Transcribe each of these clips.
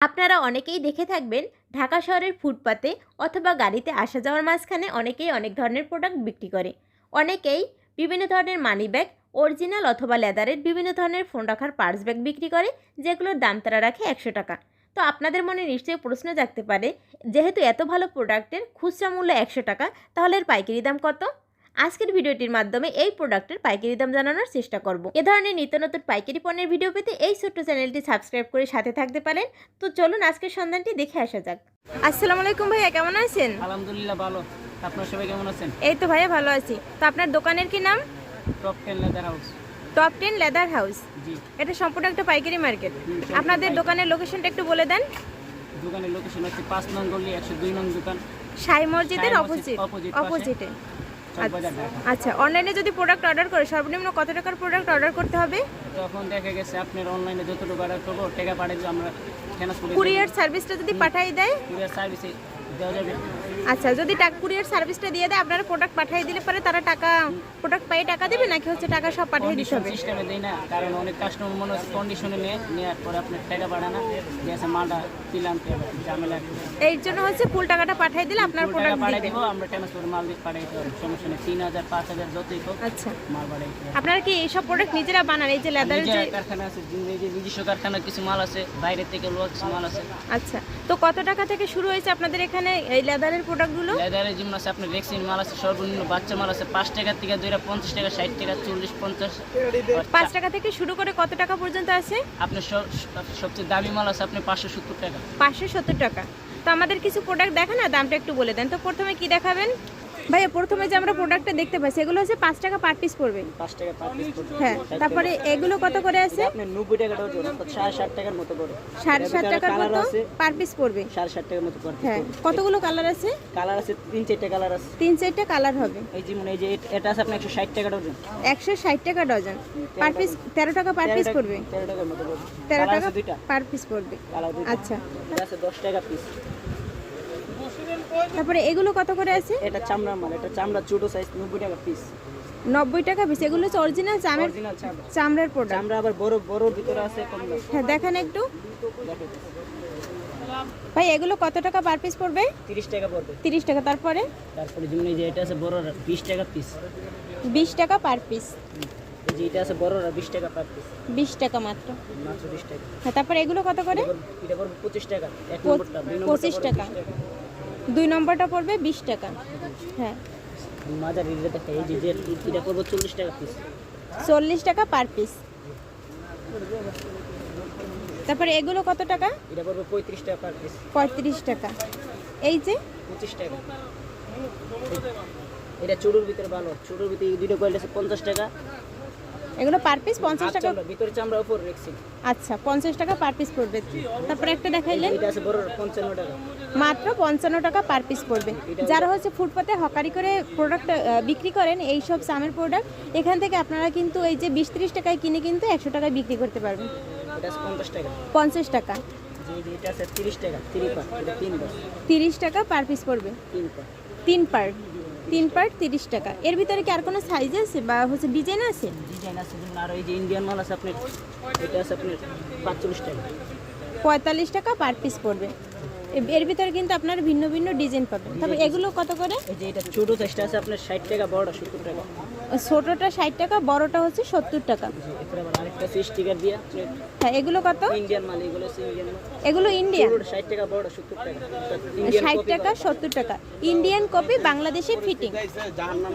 আপনারা অনেকেই দেখে থাকবেন ঢাকা শহরের ফুটপাতে অথবা গাড়িতে আসা যাওয়ার মাঝখানে অনেকেই অনেক ধরনের প্রোডাক্ট বিক্রি করে। অনেকেই বিভিন্ন ধরনের মানি ব্যাগ অরিজিনাল অথবা লেদারের বিভিন্ন ধরনের ফোন রাখার পার্স ব্যাগ বিক্রি করে, যেগুলোর দাম তারা রাখে একশো টাকা। তো আপনাদের মনে নিশ্চয়ই প্রশ্ন জাগতে পারে, যেহেতু এত ভালো প্রোডাক্টের খুচরা মূল্য একশো টাকা, তাহলে এর পাইকারি দাম কত? আজকের ভিডিওটির মাধ্যমে এই প্রোডাক্টের পাইকারি দাম জানানোর চেষ্টা করব। এ ধরনের নিত্য নতুন পাইকারি পণ্যের ভিডিও পেতে এই ছোট্ট চ্যানেলটি সাবস্ক্রাইব করে সাথে থাকতে পারেন। তো চলুন আজকের সন্ধানটি দেখে আসা যাক। আসসালামু আলাইকুম ভাইয়া কেমন আছেন? আলহামদুলিল্লাহ ভালো। আপনার সবাই কেমন আছেন? এই তো ভাইয়া ভালো আছি। তো আপনার দোকানের কি নাম? Top ten leather house top ten leather house জি। এটা সম্পূর্ণ একটা পাইকারি মার্কেট। আপনাদের দোকানের লোকেশনটা একটু বলে দেন। দোকানের লোকেশন হচ্ছে পাঁচ নং গলি একশো দুই নং দোকান। সাই মসজিদের অপোজিট। অপোজিটে আচ্ছা অনলাইনে যদি প্রোডাক্ট অর্ডার করে সর্বনিম্ন কত টাকার প্রোডাক্ট অর্ডার করতে হবে? তখন দেখা গেছে আপনার অনলাইনে যতটুকু অর্ডার করব টাকা দিলে আমরা কুরিয়ার সার্ভিসটা যদি পাঠিয়ে দেয়? কুরিয়ার সার্ভিসে দেওয়া যাবে। আচ্ছা যদি টাকা কুরিয়ার সার্ভিসটা দিয়ে দেয় আপনারা প্রোডাক্ট পাঠিয়ে দিলে পরে তারা টাকা প্রোডাক্ট পাই টাকা দেবে নাকি হচ্ছে টাকা সব পাঠিয়ে দিতে হবে? সিস্টেমে দেয় না কারণ অনেক কাস্টমার মনে হচ্ছে কন্ডিশনে নেয় নেওয়ার পরে আপনার টাকা পাঠায় না। যে মালটা দিলাম ঝামেলা এই জন্য হচ্ছে ফুল টাকাটা পাঠিয়ে দিলে আপনার প্রোডাক্ট পাঠিয়ে দিবে দিব আমরা ট্রান্সপোর্ট মাল দিয়ে পাঠিয়ে পারব সমস্যা নেই। তিন হাজার পাঁচ হাজার যতই হোক আচ্ছা। মাল পাঠিয়ে আপনারা কি এইসব প্রোডাক্ট নিজেরা বানান? এই যে লেদারের যে কারখানা আছে নিজস্ব কারখানা কিছু মাল আছে বাইরে থেকে লোক মাল আছে। আচ্ছা তো কত টাকা থেকে শুরু হয়েছে আপনাদের এখানে এই লেদারের প্রোডাক্টগুলো লেদারের যেমন আছে আপনার ভ্যাকসিন মাল আছে সর্বনিম্ন বাচ্চা মাল আছে পাঁচ টাকা থেকে দুইটা পঞ্চাশ টাকা ষাট টাকা চল্লিশ পঞ্চাশ। পাঁচ টাকা থেকে শুরু করে কত টাকা পর্যন্ত আছে? আপনার সবচেয়ে দামি মাল আছে আপনি পাঁচশো সত্তর টাকা। পাঁচশো সত্তর টাকা। তো আমাদের কিছু প্রোডাক্ট দেখা না দামটা একটু বলে দেন। তো প্রথমে কি দেখাবেন? ভাইয়া প্রথমে যে আমরা প্রোডাক্টটা দেখতে পাচ্ছি এগুলো হচ্ছে পাঁচ টাকা পার পিস পড়বে। পাঁচ টাকা পার পিস পড়বে। হ্যাঁ তারপরে এগুলো কত করে আছে? আপনি নব্বই টাকা সাড়ে ষাট টাকার মতো পড়ে সাড়ে ভিতরে টাকার মতো পার পিস পড়বে। সাড়ে ষাট টাকার মতো পড়বে হ্যাঁ কতগুলো কালার আছে? কালার আছে তিন চারটে কালার আছে। তিন চারটে কালার হবে। এই যেমন এই যে এটা আছে আপনার একশো ষাট টাকা ডজন। একশো ষাট টাকা ডজন। পার পিস তেরো টাকা পার পিস পড়বে। তেরো টাকার মতো পড়বে। তেরো টাকা পার পিস পড়বে। আচ্ছা। এটা আছে দশ টাকা পিস তারপরে এগুলো কত করে আছে? এটা চামড়া মাল এটা চামড়া ছোট সাইজ নব্বই টাকা পিস নব্বই টাকা পিস এগুলো হচ্ছে অরিজিনাল চামের চামড়া। চামড়ার প্রোডাক্ট চামড়া আবার বড় বড় ভিতরে আছে কম হ্যাঁ দেখেন একটু। ভাই এগুলো কত টাকা পার পিস পড়বে? তিরিশ টাকা পড়বে। তিরিশ টাকা তারপরে? তারপরে যেমন এই যে এটা আছে বড়রা বিশ টাকা পিস বিশ টাকা পার পিস এই যে এটা আছে বড়রা বিশ টাকা পার পিস বিশ টাকা মাত্র। মাত্র বিশ টাকা। হ্যাঁ তারপরে এগুলো কত করে? এটা পড়বে- এটা পড়বে পঁচিশ টাকা। এক নম্বরটা দুই নম্বরটা পঁচিশ পড়বে টাকা। 20 টাকা দুই নম্বরটা পড়বে বিশ টাকা। হ্যাঁ। এটা পড়বে চল্লিশ টাকা পিস চল্লিশ টাকা পার পিস তারপরে এগুলো কত টাকা? এটা পড়বে পঁয়ত্রিশ টাকা পার পিস পঁয়ত্রিশ টাকা। এই যে? পঁচিশ টাকা। এটা চুড়ুর ভিতরে ভালো। চুড়ুর ভিতরে দুটো কোয়ালিটি আছে পঞ্চাশ টাকা। এগুলো পার পিস পঞ্চাশ টাকা ভিতরে চামড়া উপর রেখছি। আচ্ছা পঞ্চাশ টাকা পার পিস পড়বে। তারপরে একটা দেখাইলেন। এটা আছে বড় পঞ্চান্ন টাকা। মাত্র পঞ্চান্ন টাকা পার পিস পড়বে। যারা হচ্ছে ফুটপাতে হকারি করে প্রোডাক্ট বিক্রি করেন এই সব সামের প্রোডাক্ট এখান থেকে আপনারা কিন্তু এই যে বিশ ত্রিশ টাকায় কিনে কিন্তু একশো টাকায় বিক্রি করতে পারবেন। পঞ্চাশ টাকা। তিরিশ টাকা পার পিস পড়বে। তিন পার। তিন পার্ট তিরিশ টাকা। এর ভিতরে কি আর কোনো সাইজ আছে বা হচ্ছে ডিজাইন আছে? ডিজাইন আছে আর এই যে ইন্ডিয়ান মাল আছে আপনার এটা আছে আপনার পাঁচচল্লিশ টাকা। পঁয়তাল্লিশ টাকা পার পিস পড়বে। এর ভিতরে কিন্তু আপনার ভিন্ন ভিন্ন ডিজাইন পাবেন। তবে এগুলো কত করে? এই যে এটা ছোটো সাইজটা আছে আপনার ষাট টাকা বড়টা সত্তর টাকা। ছোটোটা ষাট টাকা বড়টা হচ্ছে সত্তর টাকা। হ্যাঁ এগুলো কত? এগুলো ইন্ডিয়ান ষাট টাকা সত্তর টাকা। ইন্ডিয়ান কপি বাংলাদেশি ফিটিং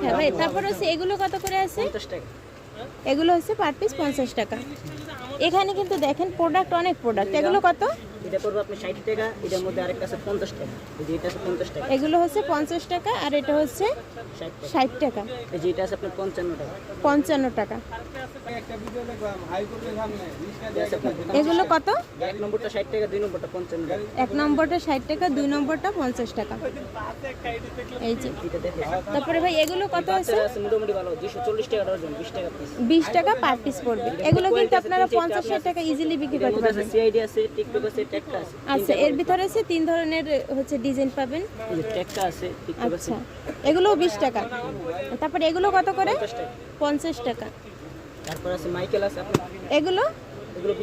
হ্যাঁ ভাই তারপর হচ্ছে এগুলো কত করে আছে? এগুলো হচ্ছে পার পিস পঞ্চাশ টাকা। এখানে কিন্তু দেখেন প্রোডাক্ট অনেক প্রোডাক্ট এগুলো কত? এটা পড়বে আপনি ষাট টাকা এটার মধ্যে আরেকটা আছে পঞ্চাশ টাকা। এই যে এটা আছে পঞ্চাশ টাকা। এগুলো হচ্ছে পঞ্চাশ টাকা আর এটা হচ্ছে ষাট টাকা। ষাট এই যে এটা আছে আপনার পঞ্চান্ন টাকা। পঞ্চান্ন টাকা। এগুলো কত? এক নম্বরটা ষাট টাকা দুই নম্বরটা পঞ্চান্ন টাকা। এক নম্বরটা ষাট টাকা দুই নম্বরটা পঞ্চাশ টাকা। এই যে। তারপরে ভাই এগুলো কত আছে বাচ্চারা মোটামুটি ভালো দুশো চল্লিশ টাকা ডজন বিশ টাকা বিশ টাকা পার পিস পড়বে। এগুলো কিন্তু আপনারা পঞ্চাশ ষাট টাকা ইজিলি বিক্রি করতে পারবেন। সিআইডি আছে টিকটক আছে আচ্ছা এর ভিতরে আছে তিন ধরনের হচ্ছে ডিজাইন পাবেন। আছে আচ্ছা। এগুলো বিশ টাকা। তারপরে এগুলো কত করে? পঞ্চাশ টাকা। তারপর আছে মাইকেল আছে এগুলো? এগুলো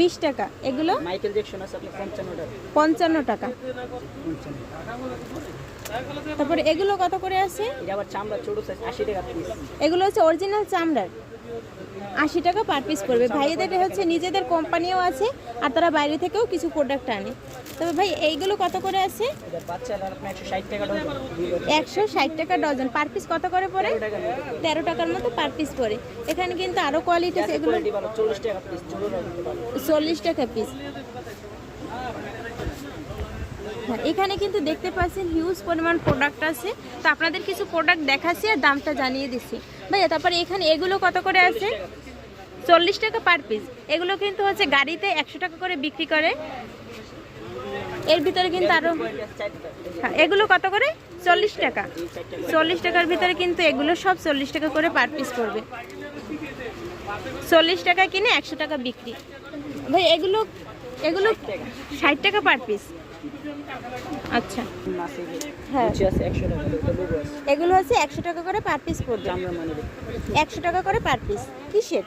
বিশ টাকা। এগুলো? মাইকেল জ্যাকসন আছে আপনার পঞ্চান্ন টাকা। পঞ্চান্ন এগুলো কত করে আছে? এটা আবার চামড়া ছোটো সাইজ টাকা পিস এগুলো হচ্ছে অরিজিনাল চামড়ার। আশি টাকা পার পিস পড়বে। ভাইয়েদের হচ্ছে নিজেদের কোম্পানিও আছে আর তারা বাইরে থেকেও কিছু প্রোডাক্ট আনে। তবে ভাই এইগুলো কত করে আছে? একশো ষাট টাকা ডজন পার পিস কত করে পড়ে? তেরো টাকার মতো পার পিস পড়ে। এখানে কিন্তু আরও কোয়ালিটি আছে। এগুলো চল্লিশ টাকা পিস ছোটো টাকা ভালো চল্লিশ টাকা পিস হ্যাঁ এখানে কিন্তু দেখতে পাচ্ছেন হিউজ পরিমাণ প্রোডাক্ট আছে। তো আপনাদের কিছু প্রোডাক্ট দেখাচ্ছি আর দামটা জানিয়ে দিচ্ছি। ভাইয়া তারপরে এখানে এগুলো কত করে আছে? চল্লিশ টাকা পার পিস এগুলো কিন্তু হচ্ছে গাড়িতে একশো টাকা করে বিক্রি করে। এর ভিতরে কিন্তু আরও হ্যাঁ, এগুলো কত করে? চল্লিশ টাকা। চল্লিশ টাকার ভিতরে কিন্তু এগুলো সব চল্লিশ টাকা করে পার পিস পড়বে। চল্লিশ টাকা কিনে একশো টাকা বিক্রি। ভাই এগুলো এগুলো ষাট টাকা পার পিস আচ্ছা। হ্যাঁ। এগুলো হচ্ছে একশো টাকা করে পার পিস পড়বে। মানে একশো টাকা করে পার পিস কিসের?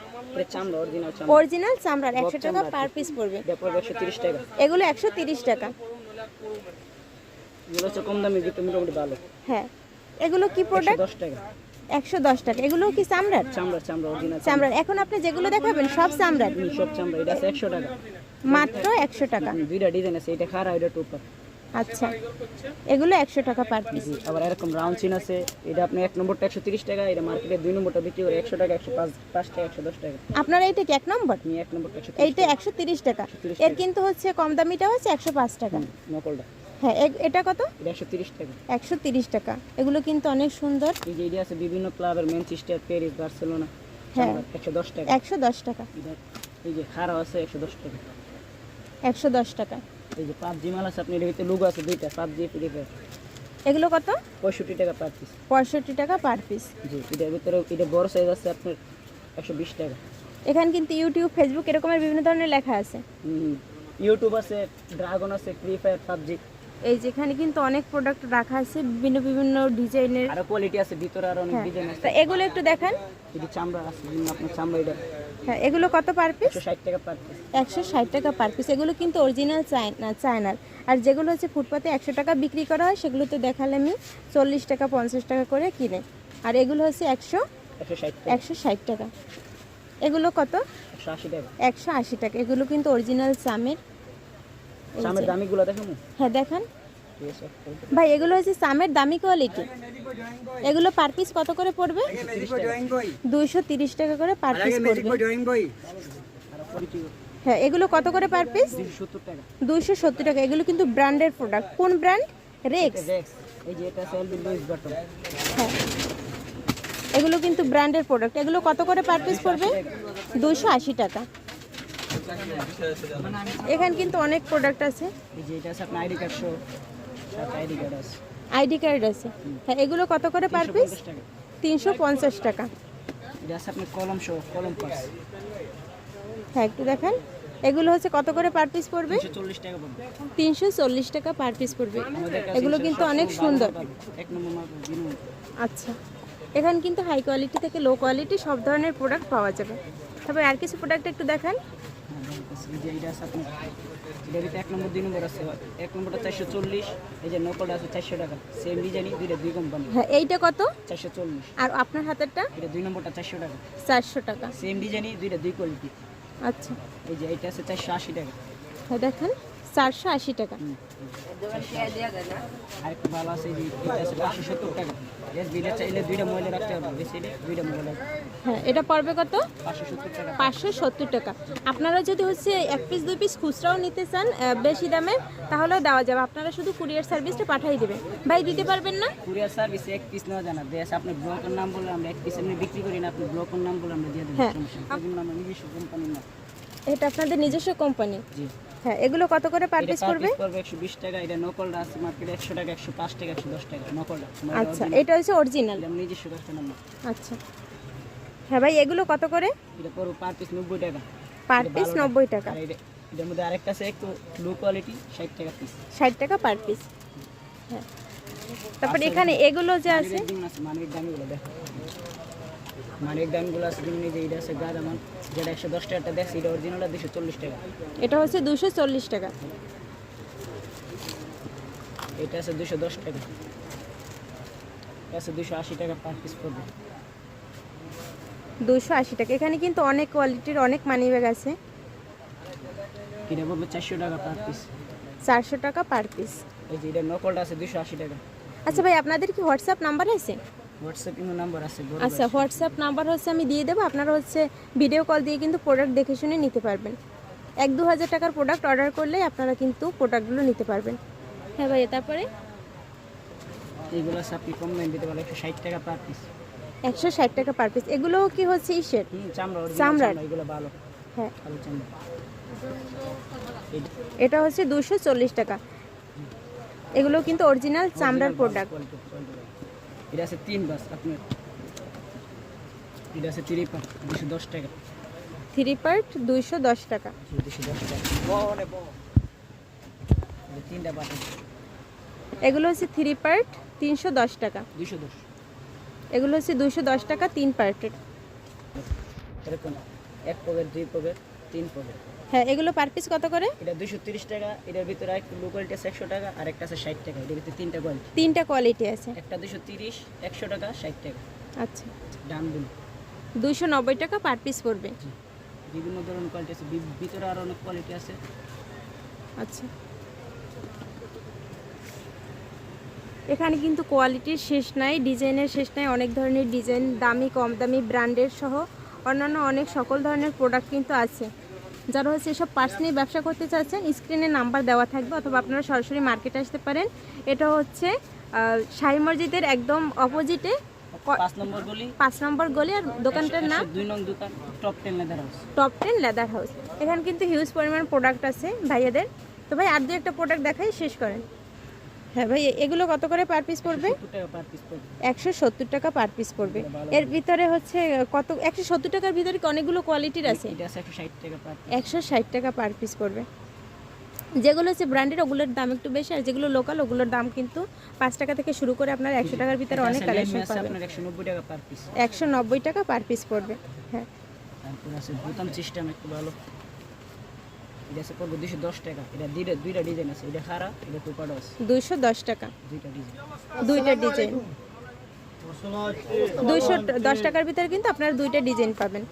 অরিজিনাল চামড়ার একশো টাকা পার পিস পড়বে। এগুলো একশো তিরিশ টাকা। এগুলো কম দামে মোটামুটি ভালো। হ্যাঁ। এগুলো কি প্রোডাক্ট দশ টাকা। একশো দশ টাকা। এগুলো কি চামড়ার? চামড়া চামড়া চামড়ার। এখন আপনি যেগুলো দেখাবেন সব চামড়ার। সব চামড়া। এটা একশো টাকা। মাত্র একশো টাকা। দুইটা ডিজাইন আছে এটা খারা এটা টুপার আচ্ছা এগুলো একশো টাকা পার পিস আবার এরকম রাউন্ড চিন আছে এটা আপনি এক নম্বরটা একশো তিরিশ টাকা এটা মার্কেটে দুই নম্বরটা বিক্রি করে একশো টাকা একশো পাঁচ পাঁচ টাকা একশো দশ টাকা। আপনার এইটা কি এক নম্বর? আপনি এক নম্বরটা এইটা একশো তিরিশ টাকা। এর কিন্তু হচ্ছে কম দামিটা হচ্ছে একশো পাঁচ টাকা। নকলটা। হ্যাঁ এটা কত? একশো তিরিশ টাকা। একশো তিরিশ টাকা। এগুলো কিন্তু অনেক সুন্দর। এই যে আছে বিভিন্ন ক্লাবের ম্যানচেস্টার প্যারিস বার্সেলোনা হ্যাঁ। একশো দশ টাকা। একশো দশ টাকা। এই যে খারাপ আছে একশো দশ টাকা। একশো দশ টাকা। এই যে পাবজি মাল আছে আপনি এর ভিতরে লুগো আছে দুইটা পাবজি ফ্রি ফায়ার এগুলো কত? পঁয়ষট্টি টাকা পার পিস পঁয়ষট্টি টাকা পার পিস জি এটার ভিতরে এটা বড় সাইজ আছে আপনার একশো বিশ টাকা। এখানে কিন্তু ইউটিউব ফেসবুক এরকমের বিভিন্ন ধরনের লেখা আছে। ইউটিউব আছে ড্রাগন আছে ফ্রি ফায়ার পাবজি। এই যেখানে কিন্তু অনেক প্রোডাক্ট রাখা আছে বিভিন্ন বিভিন্ন ডিজাইনের। আরও কোয়ালিটি আছে ভিতরে আর অনেক হ্যাঁ। ডিজাইন আছে। তা এগুলো একটু দেখান। যদি চামড়া আছে আপনার চামড়া এটা হ্যাঁ এগুলো কত পার পিস একশো ষাট টাকা পার পিস একশো ষাট টাকা পার পিস এগুলো কিন্তু অরিজিনাল চায়না চায়নার আর যেগুলো হচ্ছে ফুটপাতে একশো টাকা বিক্রি করা হয় সেগুলো তো দেখালে আমি চল্লিশ টাকা পঞ্চাশ টাকা করে কিনে। আর এগুলো হচ্ছে একশো একশো ষাট টাকা। এগুলো কত? একশো আশি টাকা। একশো আশি টাকা। এগুলো কিন্তু অরিজিনাল চামের। যে। দামিগুলো দেখাবো? হ্যাঁ দেখান। ভাই এগুলো হচ্ছে চামের দামি কোয়ালিটি এগুলো পার পিস কত করে পড়বে? দুইশো তিরিশ টাকা করে পার পিস পড়বে। হ্যাঁ এগুলো কত করে পার পিস দুশো সত্তর টাকা। দুইশো সত্তর টাকা। এগুলো কিন্তু ব্র্যান্ডের প্রোডাক্ট কোন ব্র্যান্ড রেক্স হ্যাঁ। এগুলো কিন্তু ব্র্যান্ডের প্রোডাক্ট এগুলো কত করে পার পিস পড়বে? দুশো আশি টাকা। এখানে কিন্তু অনেক প্রোডাক্ট আছে। আইডি কার্ড আছে। হ্যাঁ এগুলো কত করে পার পিস তিনশো পঞ্চাশ টাকা। কলম কলম হ্যাঁ একটু দেখেন। এগুলো হচ্ছে কত করে পার পিস পড়বে? তিনশো চল্লিশ টাকা পার পিস পড়বে। এগুলো কিন্তু অনেক সুন্দর। আচ্ছা। এখানে কিন্তু হাই কোয়ালিটি থেকে লো কোয়ালিটি সব ধরনের প্রোডাক্ট পাওয়া যাবে। তবে আর কিছু প্রোডাক্ট একটু দেখান। এই যে এইটা আছে আপনার এটার ভিতরে এক নম্বর দুই নম্বর আছে এক নম্বরটা চারশো চল্লিশ এই যে নকলটা আছে চারশো টাকা সেম ডিজাইনই দুইটা দুই কোম্পানি হ্যাঁ এইটা কত? চারশো চল্লিশ। আর আপনার হাতেরটা? এটা দুই নম্বরটা চারশো টাকা। চারশো টাকা। সেম ডিজাইনই দুইটা দুই কোয়ালিটি আচ্ছা। এই যে এইটা আছে চারশো আশি টাকা। হ্যাঁ দেখেন। চারশো আশি টাকা। হ্যাঁ এটা পড়বে কত? পাঁচশো সত্তর টাকা। আপনারা যদি হচ্ছে এক পিস দুই পিস খুচরাও নিতে চান বেশি দামে তাহলে দেওয়া যাবে। আপনারা শুধু কুরিয়ার সার্ভিসটা পাঠিয়ে দেবেন। ভাই দিতে পারবেন না? কুরিয়ার সার্ভিস এক পিস নেওয়া জানা দেশ আপনি ব্লকের নাম বলে আমরা এক পিস এমনি বিক্রি করি না আপনি ব্লকের নাম বলে আমরা দিয়ে দেবো হ্যাঁ। নিজস্ব কোম্পানির নাম এটা আপনাদের নিজস্ব কোম্পানি জি। হ্যাঁ এগুলো কত করে পার পিস পার পড়বে? একশো বিশ টাকা এটা নকলটা আছে মার্কেটে একশো টাকা একশো পাঁচ টাকা একশো দশ টাকা নকলটা আচ্ছা এটা হচ্ছে অরিজিনাল নাম আচ্ছা। হ্যাঁ ভাই এগুলো কত করে? এটা পড়বে পার পিস নব্বই টাকা। পার পিস ভালো নব্বই টাকা। আর এটা এটার মধ্যে আরেকটা আছে একটু লো কোয়ালিটি ষাট টাকা পিস ষাট টাকা পার পিস হ্যাঁ। তারপর এখানে এগুলো। যে আছে মানবিক দাম মানবিক দেখো মানিক দামগুলো আছে যেমন এই যে এটা আছে গাদা মান যেটা একশো দশ টাকাটা দেখছি এটা অরিজিনালটা দুশো চল্লিশ টাকা। এটা হচ্ছে দুশো চল্লিশ টাকা। এটা আছে দুশো দশ টাকা। এটা আছে দুশো আশি টাকা পার পিস পড়বে দুশো আশি টাকা। এখানে কিন্তু অনেক কোয়ালিটির অনেক মানি ব্যাগ আছে। এটা পড়বে চারশো টাকা পার পিস চারশো টাকা পার পিস এই যে এটা নকলটা আছে দুশো আশি টাকা। আচ্ছা ভাই আপনাদের কি হোয়াটসঅ্যাপ নাম্বার আছে? আচ্ছা হোয়াটসঅ্যাপ নাম্বার হচ্ছে আমি দিয়ে দেবো আপনারা হচ্ছে ভিডিও কল দিয়ে কিন্তু প্রোডাক্ট দেখে শুনে নিতে পারবেন। এক দু হাজার টাকার প্রোডাক্ট অর্ডার করলে আপনারা কিন্তু প্রোডাক্টগুলো নিতে পারবেন। হ্যাঁ ভাই তারপরে? এইগুলো আপনি কম দামে দিতে পারবেন একশো ষাট টাকা পার পিস একশো ষাট টাকা পার পিস এগুলোও কি হচ্ছে ইসের? চামড়ার। এগুলো ভালো। হ্যাঁ। এটা হচ্ছে দুশো চল্লিশ টাকা। এগুলো কিন্তু অরিজিনাল চামড়ার প্রোডাক্ট। এটা আছে তিন বাস আপনার এটা আছে তিরিপা দুশো দশ টাকা। থ্রি পার্ট দুইশো দশ টাকা। দুশো দশ টাকা। তিনটা বাটন এগুলো হচ্ছে থ্রি পার্ট তিনশো দশ টাকা। দুশো দশ। এগুলো হচ্ছে দুশো দশ টাকা তিন পার্টের এরকম এক পকেট দুই পকেট তিন পকেট হ্যাঁ এগুলো পার পিস কত করে? এটা দুশো তিরিশ টাকা এটার ভিতরে একটু লো কোয়ালিটি আছে একশো টাকা আর একটা আছে ষাট টাকা এটার ভিতরে তিনটা কোয়ালিটি তিনটা কোয়ালিটি আছে। একটা দুশো তিরিশ একশো টাকা ষাট টাকা। আচ্ছা। দাম দিন দুইশো নব্বই টাকা পার পিস পড়বে। বিভিন্ন ধরনের কোয়ালিটি আছে ভিতরে আরও অনেক কোয়ালিটি আছে। আচ্ছা। এখানে কিন্তু কোয়ালিটির শেষ নাই ডিজাইনের শেষ নাই অনেক ধরনের ডিজাইন দামি কম দামি ব্র্যান্ডের সহ অন্যান্য অনেক সকল ধরনের প্রোডাক্ট কিন্তু আছে। যারা হচ্ছে এসব পার্স নিয়ে ব্যবসা করতে চাচ্ছেন স্ক্রিনে নাম্বার দেওয়া থাকবে অথবা আপনারা সরাসরি মার্কেটে আসতে পারেন। এটা হচ্ছে শাহী মসজিদের একদম অপোজিটে পাঁচ নম্বর গলি। পাঁচ নম্বর গলি আর দোকানটার নাম? দুই নং দোকান top ten leather house top ten leather house এখানে কিন্তু হিউজ পরিমাণ প্রোডাক্ট আছে ভাইয়াদের। তো ভাই আর দু একটা প্রোডাক্ট দেখাই শেষ করেন। হ্যাঁ ভাই এগুলো কত করে পার পিস পড়বে? একশো সত্তর টাকা পার পিস পড়বে। এর ভিতরে হচ্ছে কত একশো সত্তর টাকার ভিতরে অনেকগুলো কোয়ালিটির আছে? একশো ষাট টাকা পার পিস পড়বে। যেগুলো হচ্ছে ব্র্যান্ডের ওগুলোর দাম একটু বেশি আর যেগুলো লোকাল ওগুলোর দাম কিন্তু পাঁচ টাকা থেকে শুরু করে আপনার একশো টাকার ভিতরে অনেক কালেকশন পাবেন। একশো নব্বই টাকা পার পিস একশো নব্বই টাকা পার পিস পড়বে হ্যাঁ। তারপর আছে বোতাম সিস্টেম একটু ভালো। এটা আছে পড়বে দুশো দশ টাকা। এটা দুইটা দুইটা ডিজাইন আছে। এটা খারা এটা টুপাডো আছে। দুইশো দশ টাকা। দুইটা ডিজাইন। দুইটা ডিজাইন। দুইশো দশ টাকার ভিতরে কিন্তু আপনারা দুইটা ডিজাইন পাবেন।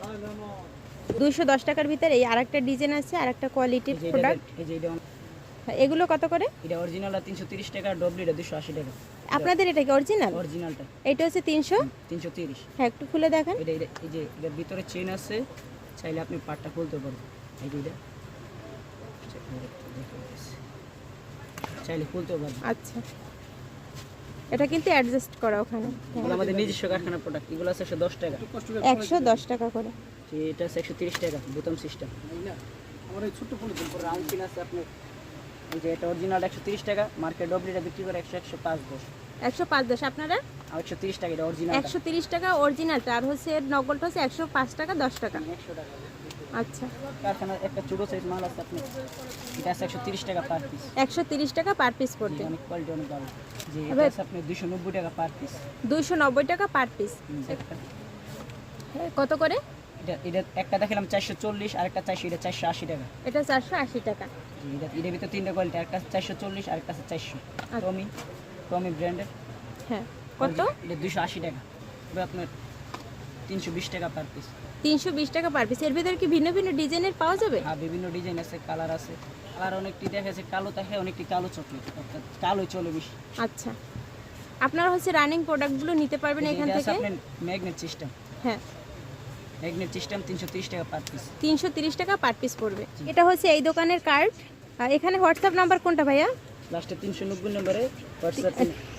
দুইশো দশ টাকার ভিতরে এই আরেকটা ডিজাইন আছে আরেকটা কোয়ালিটির এই যে প্রোডাক্ট এই যে এটা এগুলো কত করে? এটা অরিজিনালটা তিনশো তিরিশ টাকা ডবলিটা দুশো আশি টাকা। আপনাদের এটা কি অরিজিনাল অরিজিনালটা এটা হচ্ছে তিনশো? তিনশো তিরিশ। হ্যাঁ একটু খুলে দেখেন। এটা এই যে এটার ভিতরে চেন আছে চাইলে আপনি পাটটা খুলতে পারবেন। এই যে এটা। চাইলে খুলতে পারবেন আচ্ছা। এটা কিন্তু অ্যাডজাস্ট করা ওখানে। আমাদের নিজস্ব কারখানা প্রোডাক্ট এগুলো আছে একশো দশ টাকা। একশো দশ টাকা করে। এটা আছে একশো তিরিশ টাকা বোতাম সিস্টেম আমার এই ছোট্ট ফোন রাউন্ড পিন আছে আপনার। এই যে এটা অরিজিনাল একশো তিরিশ টাকা মার্কেট ডবলিটা বিক্রি করে একশো একশো পাঁচ দশ। একশো পাঁচ দশ আপনারা? আর একশো তিরিশ টাকা এটা অরিজিনাল একশো তিরিশ টাকা অরিজিনালটা আর হচ্ছে এর নকলটা হচ্ছে একশো পাঁচ টাকা দশ টাকা। একশো টাকা। আচ্ছা। কারখানার একটা ছোটো সাইজ মাল আছে আপনি এটা আছে একশো তিরিশ টাকা পার পিস একশো তিরিশ টাকা পার পিস পড়বে। অনেক কোয়ালিটি অনেক ভালো যে এটা আছে আপনি দুশো নব্বই টাকা পার পিস দুইশো নব্বই টাকা পার পিস একটা। কত করে? এটা এটা একটা দেখালাম চারশো চল্লিশ আরেকটা চারশো এটা চারশো আশি টাকা। এটা চারশো আশি টাকা। এটা এটার ভিতরে তিনটা কোয়ালিটি একটা চারশো চল্লিশ আরেকটা আছে চারশো। টমি টমি ব্র্যান্ডের হ্যাঁ কত? এটা দুশো আশি টাকা। আপনার তিনশো বিশ টাকা পার পিস তিনশো বিশ টাকা পার পিস এর ভিতরে কি ভিন্ন ভিন্ন ডিজাইনের পাওয়া যাবে? আর বিভিন্ন ডিজাইন আছে কালার আছে। কালার অনেকটি দেখা যাচ্ছে কালো থাকে অনেকটি কালো চকলেট অর্থাৎ কালোই চলে বেশি। আচ্ছা। আপনারা হচ্ছে রানিং প্রোডাক্টগুলো নিতে পারবেন এখান থেকে। ম্যাগনেট সিস্টেম হ্যাঁ। ম্যাগনেট সিস্টেম তিনশো তিরিশ টাকা পার পিস তিনশো তিরিশ টাকা পার পিস পড়বে। এটা হচ্ছে এই দোকানের কার্ড এখানে হোয়াটসঅ্যাপ নাম্বার কোনটা ভাইয়া? তিনশো নব্বই নম্বরে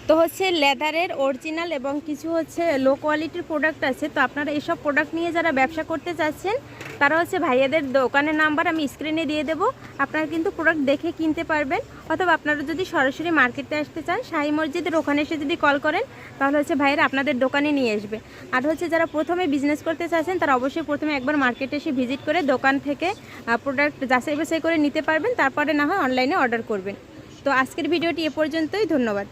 তো হচ্ছে লেদারের অরিজিনাল এবং কিছু হচ্ছে লো কোয়ালিটির প্রোডাক্ট আছে, তো আপনারা এসব প্রোডাক্ট নিয়ে যারা ব্যবসা করতে চাচ্ছেন, তারা হচ্ছে ভাইয়াদের দোকানের নাম্বার আমি স্ক্রিনে দিয়ে দেবো। আপনারা কিন্তু প্রোডাক্ট দেখে কিনতে পারবেন, অথবা আপনারা যদি সরাসরি মার্কেটে আসতে চান, শাহী মসজিদের ওখানে এসে যদি কল করেন, তাহলে হচ্ছে ভাইয়েরা আপনাদের দোকানে নিয়ে আসবে। আর হচ্ছে যারা প্রথমে বিজনেস করতে চাচ্ছেন, তারা অবশ্যই প্রথমে একবার মার্কেটে এসে ভিজিট করে দোকান থেকে প্রোডাক্ট যাচাই বাছাই করে নিতে পারবেন, তারপরে না হয় অনলাইনে অর্ডার করবেন। তো আজকের ভিডিওটি এ পর্যন্তই ধন্যবাদ।